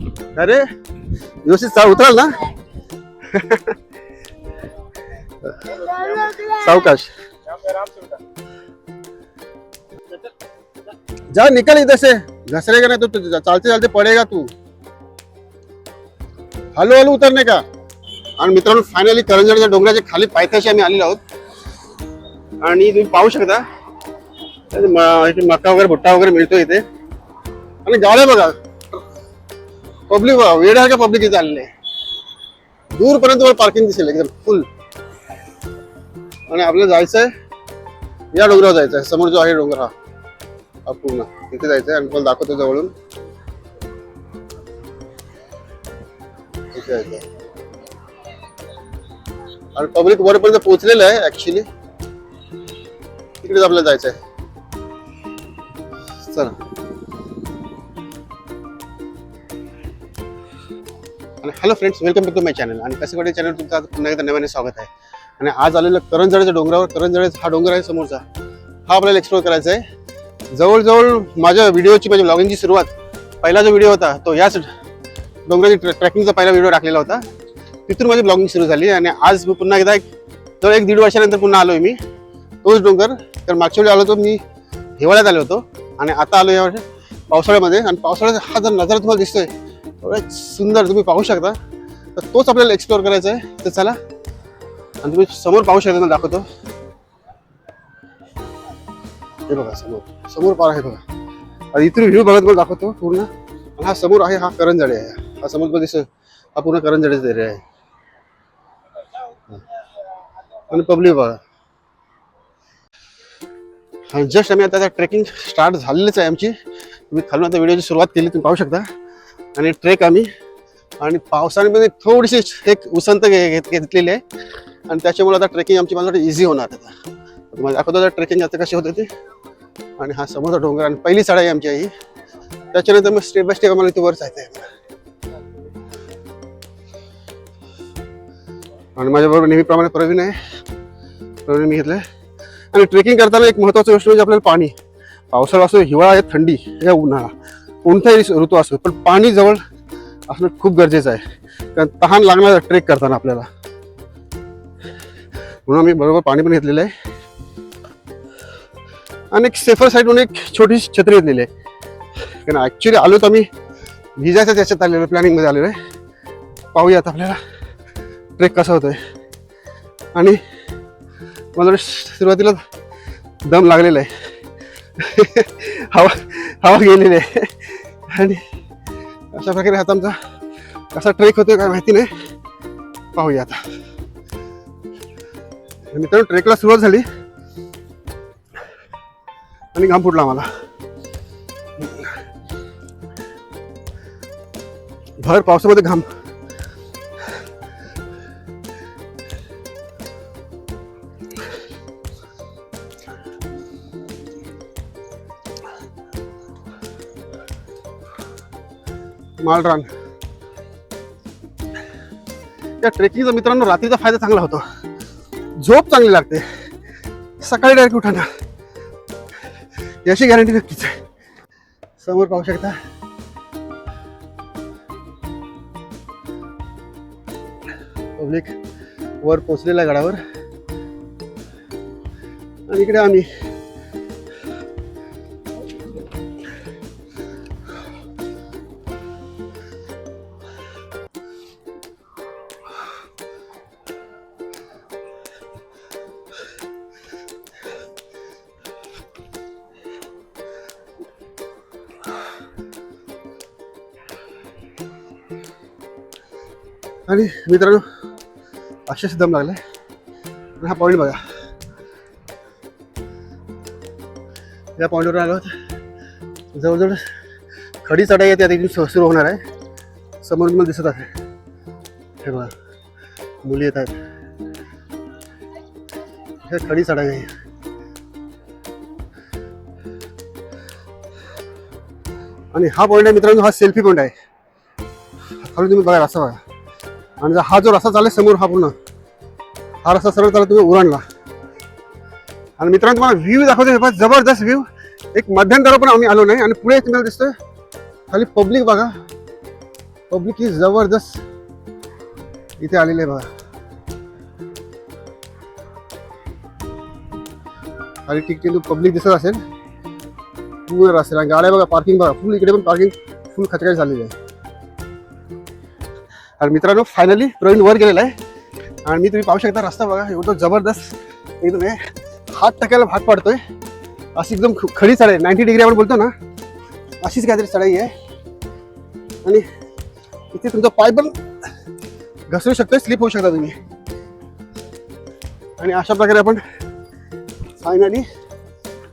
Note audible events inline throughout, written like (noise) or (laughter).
अरे व्यवस्थित चा उतराल ना? सावकाश. जा निकल इधर से. घसरेगा ना तो? चालते चालते पडेगा तू. हळू हलू उतरणे का? आणि मित्रांनो फायनली करंजडच्या डोंगराच्या खाली पायथ्याशी आम्ही आलेलो आहोत. आणि तुम्ही पाहू शकता. मका वगैरे भुट्टा वगैरे मिळतो इथे. आणि गाड्या बघा. पब्लिक बघा का पब्लिक इथे आलेले? दूरपर्यंत तुम्हाला पार्किंग दिसेल एकदम फुल आणि आपल्याला जायचंय या डोंगरावर जायचंय समोर जो आहे डोंगर हा पूर्ण. तिथे जायचंय आणि तुम्हाला दाखवतो जवळून. तिथे जायचंय. आणि पब्लिक वरपर्यंत पोहोचलेलं आहे ऍक्च्युली तिकडेच आपल्याला जायचंय. चला. Hello friends welcome to my channel आणि कसं चॅनल तुमचं आज पुन्हा एकदा नव्याने स्वागत आहे. आणि आज आलेलं करंजळ्याच्या डोंगरावर करंजळेच हा डोंगर आहे समोरचा. हा आपल्याला एक्सप्लोर करायचा आहे जवळजवळ माझ्या व्हिडिओची माझ्या ब्लॉगिंगची सुरुवात पहिला जो व्हिडिओ होता तो याच डोंगराची ट्रॅकिंगचा पहिला व्हिडिओ टाकलेला होता. तिथून माझी ब्लॉगिंग सुरू झाली आणि आज मी पुन्हा एकदा एक जवळ एक दीड वर्षानंतर पुन्हा आलोय मी. तोच डोंगर. तर मागच्या वेळी आलो होतो मी हिवाळ्यात आलो होतो. आणि आता आलो या वर्षी पावसाळ्यामध्ये. आणि पावसाळ्यात हा जर नजारा तुम्हाला दिसतोय एवढं सुंदर तुम्ही पाहू शकता. तर तोच आपल्याला एक्सप्लोर करायचा आहे. तर चला. आणि तुम्ही समोर पाहू शकता ना दाखवतो. हे बघा समोर. समोर पार आहे बघा. आणि इथून व्ह्यू बघत मला दाखवतो पूर्ण. आणि हा समोर आहे हा करंजाडे आहे. हा समोर पण दिसत हा पूर्ण करंजाडेचा एरिया आहे. आणि पब्लिक बघा. आणि जस्ट आम्ही आता ट्रेकिंग स्टार्ट झालेलीच आहे आमची. तुम्ही खालून आता व्हिडिओची सुरुवात केली तुम्ही पाहू शकता. आणि ट्रेक आम्ही. आणि पावसाने थोडीशी एक उसंत घे- घेत- घेतलेली आहे. आणि त्याच्यामुळे आता ट्रेकिंग आमची माझ्यासाठी इझी होणार आता. तुम्हाला दाखवतो आता ट्रेकिंग आता कशी होते ते आणि हा समोरचा डोंगर आणि पहिली चढाई आमची आई. त्याच्यानंतर मग स्टेप बाय स्टेप आम्हाला इथे वर जायचं आहे. आणि माझ्याबरोबर नेहमीप्रमाणे प्रवीण आहे. प्रवीण मी घेतलं आणि ट्रेकिंग करताना एक महत्त्वाचं गोष्ट म्हणजे आपल्याला पाणी. पावसाळा असो हिवाळा आहे थंडी या उन्हाळा. कोणताही ऋतू असो पण पाणी जवळ असणं खूप गरजेचं आहे. कारण तहान लागणार ट्रेक करताना आपल्याला. म्हणून आम्ही बरोबर पाणी पण घेतलेलं आहे. आणि एक सेफर साईड म्हणून एक छोटीशी छत्री घेतलेली आहे. कारण ॲक्च्युली आलो तर आम्ही भिजायचं त्याच्यात आलेलो प्लॅनिंगमध्ये आलेलो आहे. पाहूयात आपल्याला ट्रेक कसा होतोय. आणि मला सुरुवातीला दम लागलेला आहे. (laughs) हवा हवा गेलेली आहे. आणि अशा प्रकारे आता आमचा कसा ट्रेक होतोय काय माहिती नाही. पाहूया आता. मित्रांनो ट्रेकला सुरुवात झाली. आणि घाम फुटला आम्हाला. भर पावसामध्ये घाम. मालरान या ट्रेकिंगचा मित्रांनो रात्रीचा फायदा चांगला होतो. झोप चांगली लागते. सकाळी डायरेक्ट उठाना. याची गॅरंटी नक्कीच आहे. समोर पाहू शकता. पब्लिक वर पोचलेला गडावर. आणि इकडे आम्ही आणि मित्रांनो अक्षरशः दम लागलाय हा पॉईंट बघा. या पॉईंटवर आलो आहोत जवळजवळ खडी चढाई येते आता इथून सुरू होणार आहे. समोर मला दिसत आहे. हे बघा मुली येत आहेत. हे खडी चढाई आहे. आणि हा पॉईंट आहे मित्रांनो हा सेल्फी पॉईंट आहे. खाली तुम्ही बघा असं बघा. आणि जर हा जो रस्ता चालेल समोर हा पूर्ण हा रस्ता सरळ चालला तुम्ही उरणला. आणि मित्रांनो तुम्हाला व्ह्यू दाखवतो जबरदस्त व्ह्यू एक मध्यंतरा पण आम्ही आलो नाही आणि पुढे तुम्हाला दिसतोय. खाली पब्लिक बघा. पब्लिक इज जबरदस्त इथे आलेले आहे बघा. आणि ठिकठिकाणी पब्लिक दिसत असेल. पूर्ण असेल आणि गाड्या बघा पार्किंग बघा. फुल इकडे पण पार्किंग फुल खचकाय झालेली आहे. आणि मित्रांनो फायनली प्रवीण वर गेलेला आहे. आणि मी तुम्ही पाहू शकता रस्ता बघा एवढं जबरदस्त. एकदम हे हात टाकायला भाग पाडतोय. अशी एकदम ख- खडी चढाई नाईन्टी डिग्री आपण बोलतो ना अशीच काहीतरी चढाई आहे. आणि इथे तुमचा पाय पण घसरू शकतो स्लिप होऊ शकता तुम्ही. आणि अशा प्रकारे आपण फायनली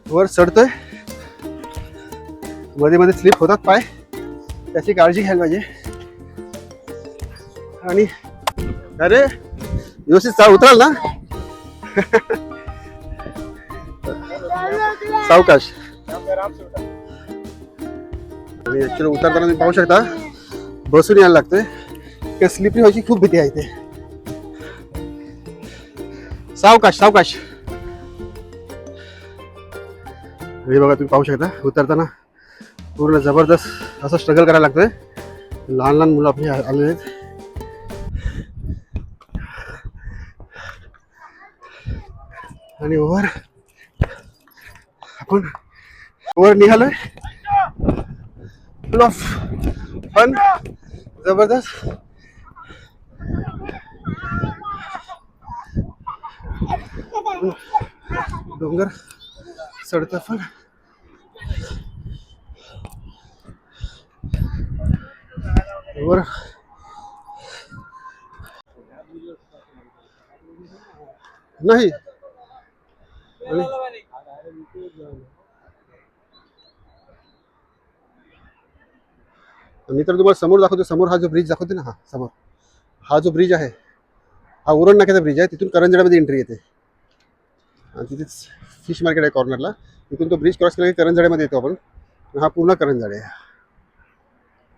वर चढतोय. मध्ये मध्ये स्लिप होतात पाय. त्याची काळजी घ्यायला पाहिजे. आणि अरे व्यवस्थित चा उतराल ना? सावकाश. आणि ऍक्च्युली उतरताना तुम्ही पाहू शकता बसून यायला लागतंय. किंवा स्लिपरी व्हायची खूप भीती आहे ते सावकाश सावकाश. हे बघा तुम्ही पाहू शकता उतरताना पूर्ण जबरदस्त असं स्ट्रगल करायला लागतंय. लहान लहान मुलं आपली आलेली आहेत. आणि वर आपण वर निघालोय. फुल ऑफ जबरदस्त. डोंगर चढत पण. वर. नाही. मी तर तुम्हाला समोर दाखवतो समोर हा जो ब्रिज दाखवतो ना हा समोर. हा जो ब्रिज आहे हा उरण नाक्याचा ब्रिज आहे तिथून करंजड्यामध्ये एंट्री येते. आणि तिथेच फिश मार्केट आहे कॉर्नरला तिथून तो ब्रिज क्रॉस केला की करंजड्यामध्ये येतो आपण. हा पूर्ण करंजाडे आहे.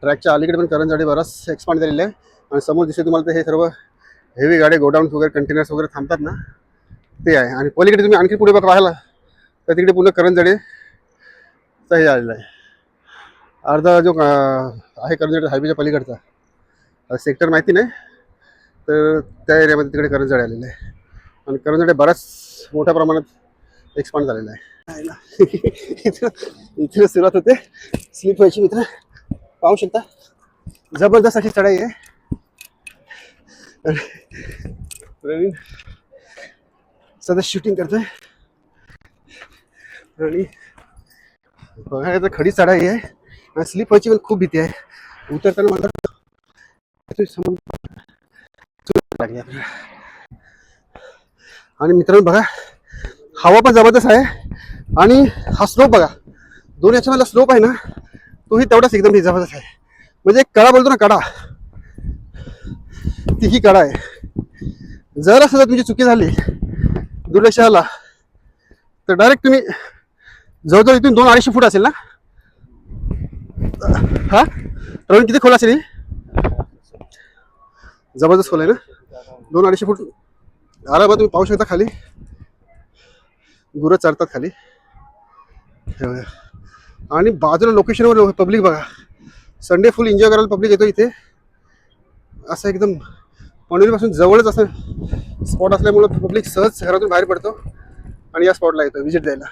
ट्रॅकच्या अलीकडे पण करंजाडे बराच एक्सपांड झालेले आहे. आणि समोर दिसते तुम्हाला ते हे सर्व हेवी गाड्या गोडाऊन्स वगैरे कंटेनर्स वगैरे थांबतात ना. ते आहे. आणि पलीकडे तुम्ही आणखी पुढे बघ पाहायला. तर तिकडे पूर्ण करंजडे हे आलेलं आहे. अर्धा जो आहे करंजडे हायवेच्या पलीकडचा. सेक्टर माहिती नाही. तर त्या एरियामध्ये तिकडे करंजडे आलेले आहे. आणि करंजडे बराच मोठ्या प्रमाणात एक्सपांड झालेला आहे. इथं (laughs) इथं सुरुवात होते. स्लिप व्हायची मित्र. पाहू शकता. जबरदस्त अशी चढाई आहे. (laughs) प्रवीण सध्या शूटिंग करतोय. आणि बघा तर खडी चढाई आहे. आणि स्लिप व्हायची पण खूप भीती आहे. उतरताना मला आणि मित्रांनो बघा हवा पण जबरदस्त आहे. आणि हा स्लोप बघा दोन याच्यामधला स्लोप आहे ना तोही तेवढाच एकदम जबरदस्त आहे. म्हणजे एक कडा बोलतो ना कडा. ती ही कडा आहे. जर असं जर तुमची चुकी झाली दुर्लक्ष आला तर डायरेक्ट तुम्ही जवळजवळ इथून दोन अडीचशे फूट असेल ना? हा? रवीन किती खोल असेल जबरदस्त खोल आहे ना? दोन अडीचशे फूट. आरामात तुम्ही पाहू शकता खाली. गुरं चरतात खाली. आणि बाजूला लोकेशनवर पब्लिक बघा. संडे फुल एन्जॉय करायला पब्लिक येतो इथे. असं एकदम पनवेलपासून जवळच असं स्पॉट असल्यामुळं पब्लिक सहज घरातून बाहेर पडतो आणि या स्पॉटला येतो व्हिजिट द्यायला.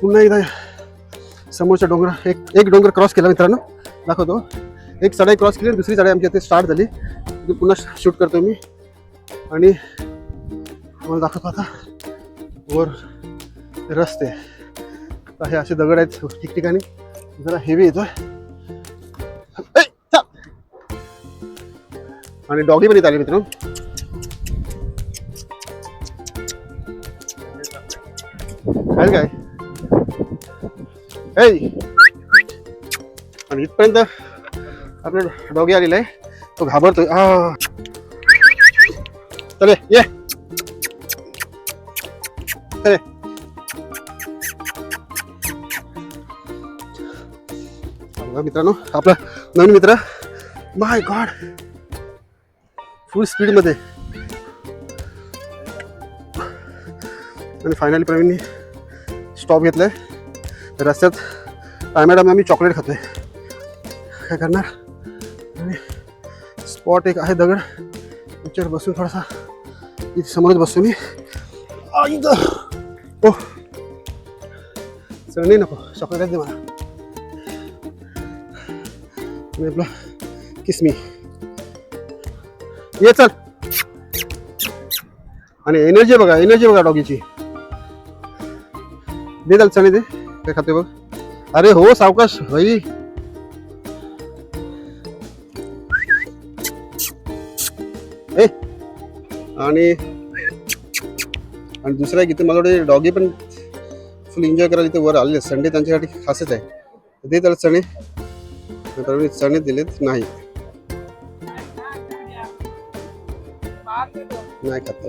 पुन्हा एकदा समोरच्या डोंगर एक एक डोंगर क्रॉस केला मित्रांनो. दाखवतो. एक चढाई क्रॉस केली दुसरी चढाई आमच्या इथे स्टार्ट झाली. ती पुन्हा शूट करतो मी. आणि मला दाखवतो आता. वर रस्ते. हे असे दगड आहेत ठिकठिकाणी. जरा हेवी येतोय. आणि डॉगी पण येत आले मित्रांनो. काय? आणि इथपर्यंत आपल्या डॉगी आलेला आहे. तो घाबरतोय. चले ये. मित्रांनो आपला नवीन मित्र. माय गॉड फुल स्पीडमध्ये आणि फायनली प्रवीणने स्टॉप घेतलाय. रस्त्यात काय मॅडम आम्ही चॉकलेट खातोय. काय करणार? आणि स्पॉट एक आहे दगड. त्याच्यावर बसून थोडासा इथे समोरच बसतो मी. आ, इथं. ओ. चढणे नको. चॉकलेट दे मला. आणि आपला किसमी. ये चल. आणि एनर्जी बघा एनर्जी बघा डॉगीची दे चल चणे दे. काय खाते बघ? अरे हो सावकाश भाई. ए आणि आणि दुसरं आहे की मला वाटतं डॉगी पण फुल एन्जॉय करायला इथे वर आले संडे त्यांच्यासाठी खासच आहे. दे त्याला चणे. तर चणे दिलेत नाही. नाही खात.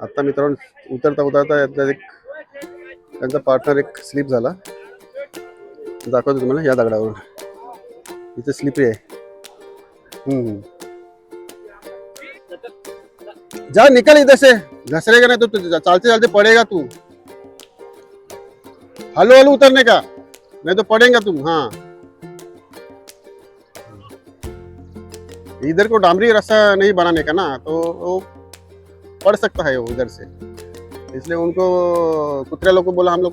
हम्म. आता मित्रांनो उतरता उतरता यातला एक त्यांचा पार्टनर एक स्लिप झाला. दाखवतो तुम्हाला या दगडावरून. इथे स्लिपरी आहे. हम्म. जा, निकल इधर से. घसरेगा नहीं तो तू चलते चलते पड़ेगा तू. हलो हलो उतरने का? नहीं तो पड़ेगा तुम हाँ. इधर को डामरी रास्ता नहीं बनाने का ना तो वो पड़ सकता है उधर से। इसलिए उनको कुतरे लोग को बोला, हम लोग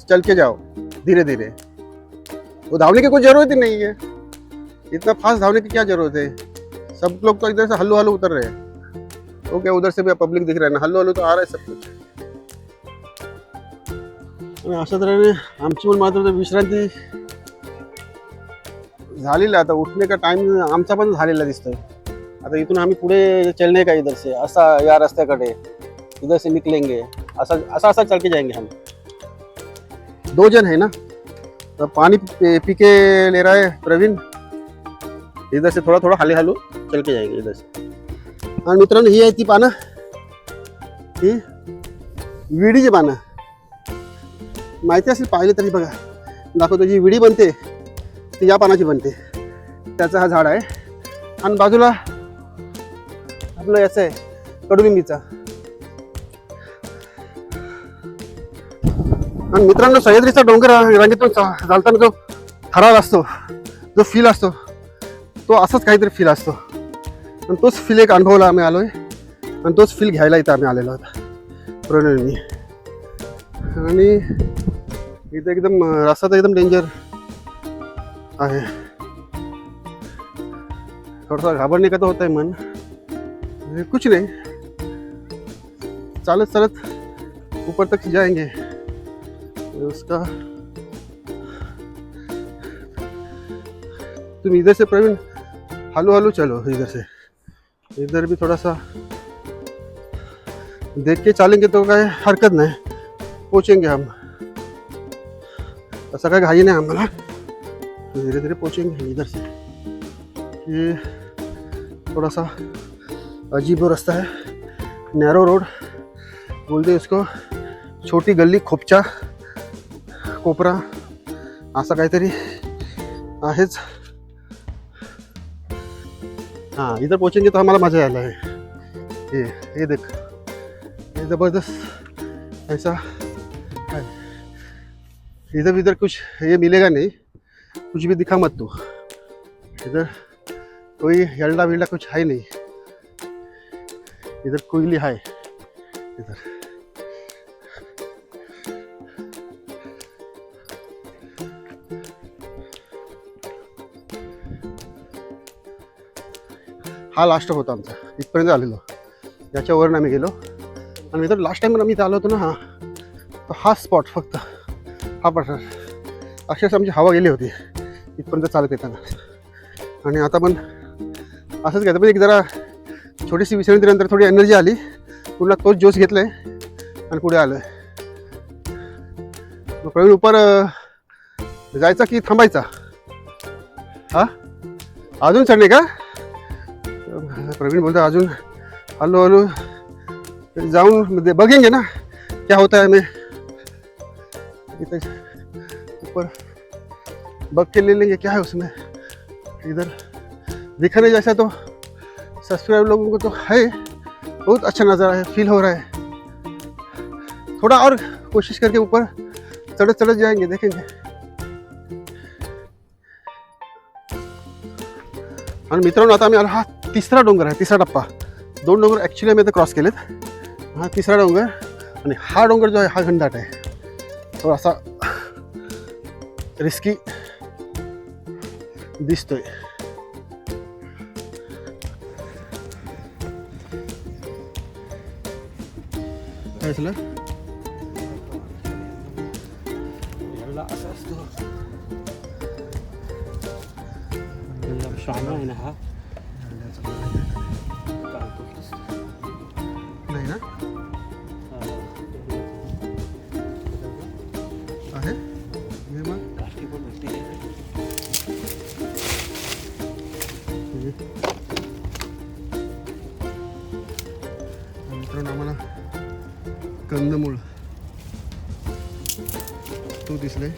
चल के जाओ धीरे धीरे वो धावने की कोई ज़रूरत ही नहीं है। इतना फास्ट धावने की क्या ज़रूरत है? सब लोग तो इधर से हल्लू हल्लू उतर रहे हैं। ओके, उधर से भी पब्लिक दिख रहा है ना हल्लू हल्लू तो आ रहा है सब कुछ। आणि अशा तऱ्हेने आमची पण मात्र विश्रांती। झालेली आता उठणे का टाइम आमचा पण झालेला दिसतोय। आता इथून आम्ही पुढे चलने का इधर से असा या रस्त्याकडे. इधर से निकलेंगे. असा असा असा चल के जाएंगे हम. दो जन है ना? तो पानी पी के ले रहा है प्रवीण। इधर से थोड़ा थोड़ा हाली हालू चल के जाएंगे इधर से आणि मित्रांनो ही आहे ती पानं ही विडीची पानं। माहिती असेल पाहिले तरी बघा. दाखवतो जी विडी बनते ती या पानाची बनते. त्याचा हा झाड आहे. आणि बाजूला आपलं याचं आहे कडुलिंबीचा. आणि मित्रांनो सह्याद्रीचा डोंगर रांगेतून चालताना जो थरार असतो जो फील असतो तो असाच काहीतरी फील असतो. आणि तोच फील एक अनुभवला आम्ही आलोय आणि तोच फील घ्यायला इथं आम्ही आलेलो होता प्रणयनी आणि इथं एकदम रस्ता तर एकदम डेंजर आहे. थोडासा घाबरणे का तर होता है मन. कुछ नहीं। चालत चालत ऊपर तक जाएँगे। उसका तुम इधर से प्रवीण, हलो हलो चलो इधर से। इधर भी थोड़ा सा देख के चलेंगे तो काय हरकत नाही। पहुँचेंगे हम। ऐसा काय घाई नाही आम्हाला धीरे धीरे पहुँचेंगे इधर से। ये थोड़ा सा अजीब वो रास्ता है। नैरो रोड बोलते उसको छोटी गल्ली खोपचा, कोपरा असं काहीतरी आहेच। हाँ इधर पहुँचेंगे तो हमारा मज़ा आला है ये ये देख। ये ज़बरदस्त ऐसा इधर इधर कुछ ये मिलेगा नहीं। कुछ भी दिखा मत तू। इधर कोई यल्डा विल्डा कुछ है नहीं। इधर कोयली है इधर हा लास्ट होता आमचा इथपर्यंत आलेलो. याच्यावरून आम्ही गेलो. आणि इथं लास्ट टाइम आम्ही इथं आलो होतो ना हा. तर हा स्पॉट फक्त. हा पठार अक्षरशः आमची हवा गेली होती इथपर्यंत चालत येताना. आणि आता पण असंच घ्यायचं पण एक जरा थोडीशी विश्रांतीनंतर थोडी एनर्जी आली. पुन्हा तोच जोश घेतलाय आणि पुढे आलं मग प्रवीण उपर जायचा की थांबायचा? हा? अजून चढणे का? प्रवीण बोलतो अजून. हॅलो हॅलो जाऊन दे- बघेंगे ना क्या होता है हमें ऊपर बघ के ले लेंगे क्या है उसमें. इधर दिखने जैसा तो. सब्सक्राइब लोगों को तो है, बहुत अच्छा नज़ारा है फील हो रहा है। थोड़ा और कोशिश करके ऊपर चढ़त चढ़त जाएँगे, देखेंगे। आणि मित्रांनो आता आलो हा, तिसरा डोंगर आहे तिसरा टप्पा दोन डोंगर ॲक्च्युली आम्ही आता क्रॉस केलेत हा, तिसरा डोंगर हा डोंगर जो आहे हा घनदाट आहे थोडासा रिस्की दिसतोय काय झालं श्वान आहे ना हा कंदमूळ तो दिसले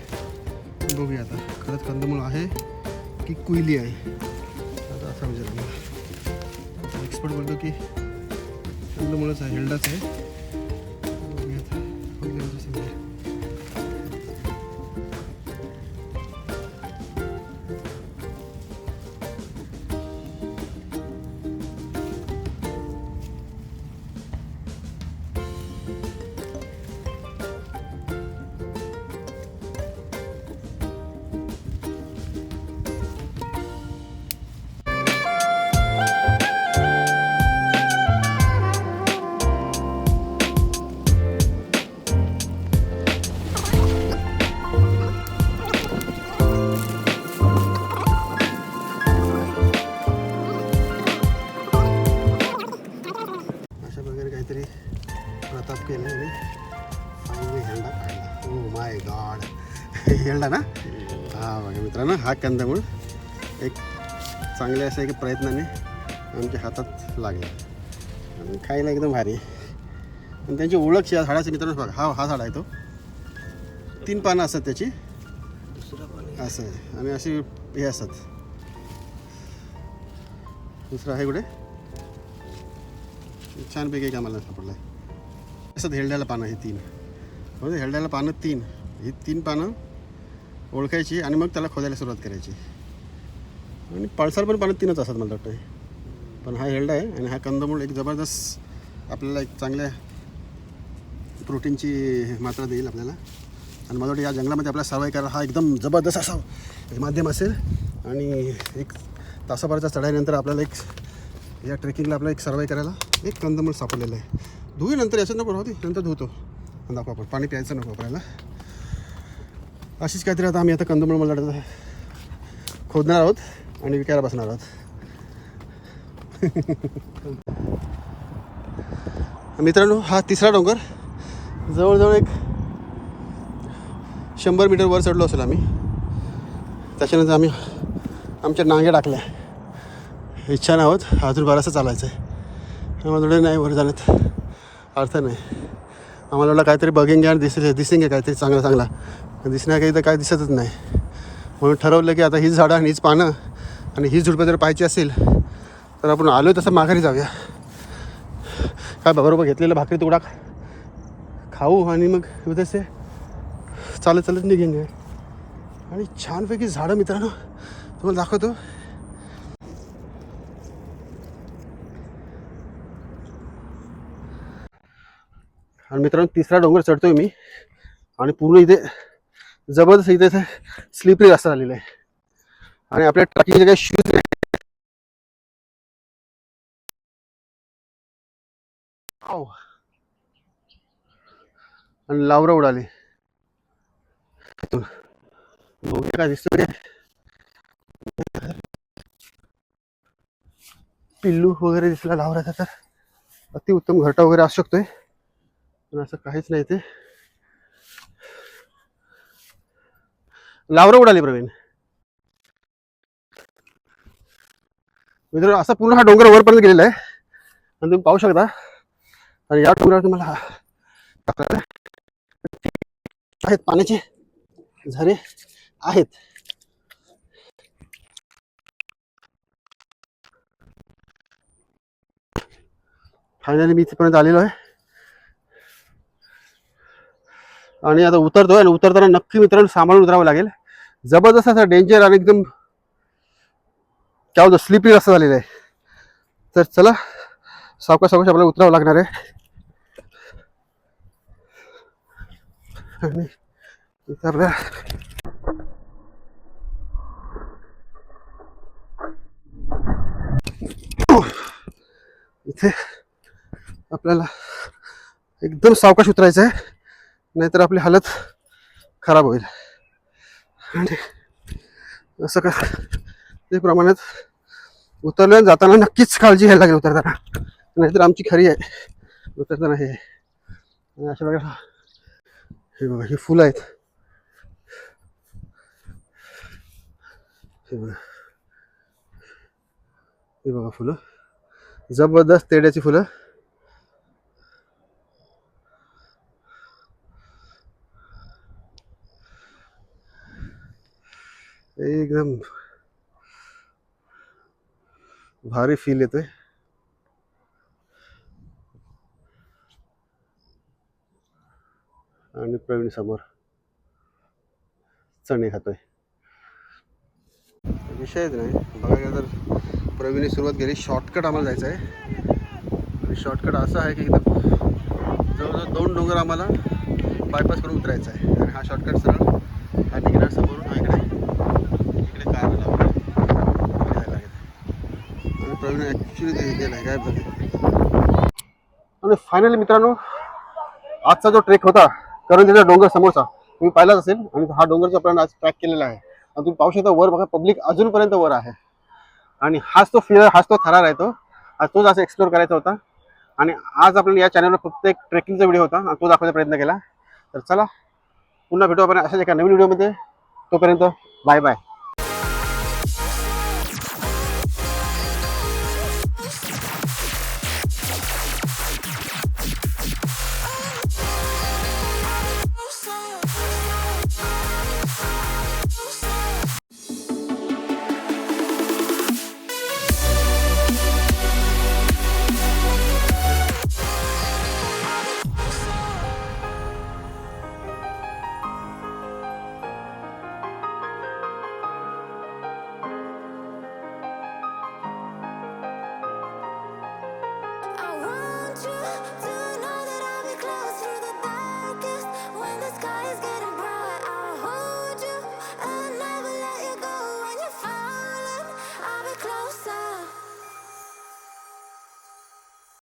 बघूया आता. खरंच कंदमूळ आहे की कुईली आहे? आता असा विचार एक्सपर्ट बोलतो की कंदमूळच आहे हेल्डाच आहे. काहीतरी प्रताप केले आणि फायनली हेल्डा काढला ओ माय गॉड हेल्डा ना? हा बघा मित्रांनो हा कंदमूळ एक चांगल्या अशा एक प्रयत्नाने आमच्या हातात लागला. आणि खायला एकदम भारी. आणि त्यांची ओळख या झाडाची मित्रांनो बघा हा हा झाड आहे तो. तीन पानं असतात त्याची. असं आहे. आणि अशी हे असतात. दुसरं आहे कुठे? छानपैकी कामाला आम्हाला सापडलं आहे असं हेल्ड्याला पानं हे तीन. म्हणजे हेलड्याला पानं तीन. ही तीन पानं ओळखायची आणि मग त्याला खोदायला सुरुवात करायची. आणि पळसार पण पानं तीनच असतात मला वाटतं पण हा हेल्डा आहे आणि हा कंदमूळ एक जबरदस्त आपल्याला एक चांगल्या प्रोटीनची मात्रा देईल आपल्याला. आणि मला वाटतं या जंगलामध्ये आपल्याला सर्वाय करायला हा एकदम जबरदस्त असा माध्यम असेल. आणि एक तासाभराच्या चढाईनंतर आपल्याला एक या ट्रेकिंगला आपल्याला एक सर्वाई करायला एक कंदमूळ सापडलेलं आहे. धुई नंतर याच्यात नको राहते नंतर धुतो. आणि दाखवू आपण. पाणी प्यायचं नको वापरायला अशीच काहीतरी आता आम्ही आता कंदमूळ मला खोदणार आहोत आणि विकायला बसणार आहोत. (laughs) मित्रांनो हा तिसरा डोंगर. जवळजवळ एक शंभर मीटर वर चढलो असेल आम्ही. त्याच्यानंतर आम्ही आमच्या नांग्या टाकल्या. इच्छा नाही होत अजून बराचसा चालायचं आहे आम्हाला थोडे नाही वर जाण्यात अर्थ नाही. आम्हाला वाटलं काहीतरी घ्या आणि दिसेल दिसेन घ्या काहीतरी चांगलं चांगला. दिसण्या काही तर काय दिसतच नाही. म्हणून ठरवलं की आता हीच झाडं आणि हीच पानं आणि हीच झुडपं जर पाहायची असेल तर आपण आलो तसं माघारी जाऊया. काय बरोबर घेतलेलं भाकरी तुकडा खाऊ आणि मग उद्याचे चालत चालत निघेन आणि छानपैकी झाडं मित्रांनो तुम्हाला दाखवतो. आणि मित्रांनो तिसरा डोंगर चढतोय मी. आणि पूर्ण इथे जबरदस्त इथे स्लिपरी रस्ता झालेला आहे. आणि आपल्या ट्रॅकिंगचे काही शूज आणि लावर उडाली. काय दिसतोय. पिल्लू वगैरे दिसला लावराचा तर. अतिउत्तम घरटा वगैरे असू शकतोय. पण असं काहीच नाही ते लावरं उडाली प्रवीण. मित्र असा पूर्ण हा डोंगर वरपर्यंत गेलेला आहे. आणि तुम्ही पाहू शकता. आणि या डोंगरावर तुम्हाला आहेत. पाण्याचे झरे आहेत. फायनली मी इथपर्यंत आलेलो आहे. आणि आता उतरतोय आणि उतरताना नक्की मित्रांनो सांभाळून उतरावं लागेल. जबरदस्त असं डेंजर आणि एकदम काय होतं स्लिपी रस्ता झालेला आहे. तर चला सावकाश सावकाश आपल्याला उतरावं लागणार आहे. आणि आपल्या इथे आपल्याला एकदम सावकाश उतरायचं आहे. नाहीतर आपली हालत खराब होईल. आणि असं का ते प्रमाणात उतरल्या जाताना नक्कीच काळजी घ्यायला लागेल उतरताना. नाहीतर आमची खरी आहे. उतरताना हे आणि अशा प्रकारे हे बघा हे फुलं आहेत. हे बघा. हे बघा फुलं. जबरदस्त तेड्याची फुलं. एकदम भारी फील येतोय. आणि प्रवीण समोर चणे खातोय. विषयच नाही. बघा गेलं तर प्रवीणने सुरुवात केली शॉर्टकट आम्हाला जायचं आहे आणि शॉर्टकट असं आहे की एकदम जवळजवळ दोन डोंगर आम्हाला बायपास करून उतरायचं आहे आणि हा शॉर्टकट सरळ हा तिकडे समोरून हा इकडे. आणि ॲक्च्युली ते काय आणि फायनली मित्रांनो आजचा जो ट्रेक होता करंजीचा डोंगर समोरचा तुम्ही पाहिलाच असेल आणि हा डोंगरचा प्लॅन आज ट्रॅक केलेला आहे. आणि तुम्ही पाहू शकता वर बघा पब्लिक अजूनपर्यंत वर आहे. आणि हाच तो फिर हाच तो थरार आहे तो. आज तोच असं एक्सप्लोर करायचा होता. आणि आज आपल्याला या चॅनलवर फक्त एक ट्रेकिंगचा व्हिडिओ होता आणि तो दाखवायचा प्रयत्न केला. तर चला पुन्हा भेटू आपण अशाच एका नवीन व्हिडिओमध्ये तोपर्यंत बाय बाय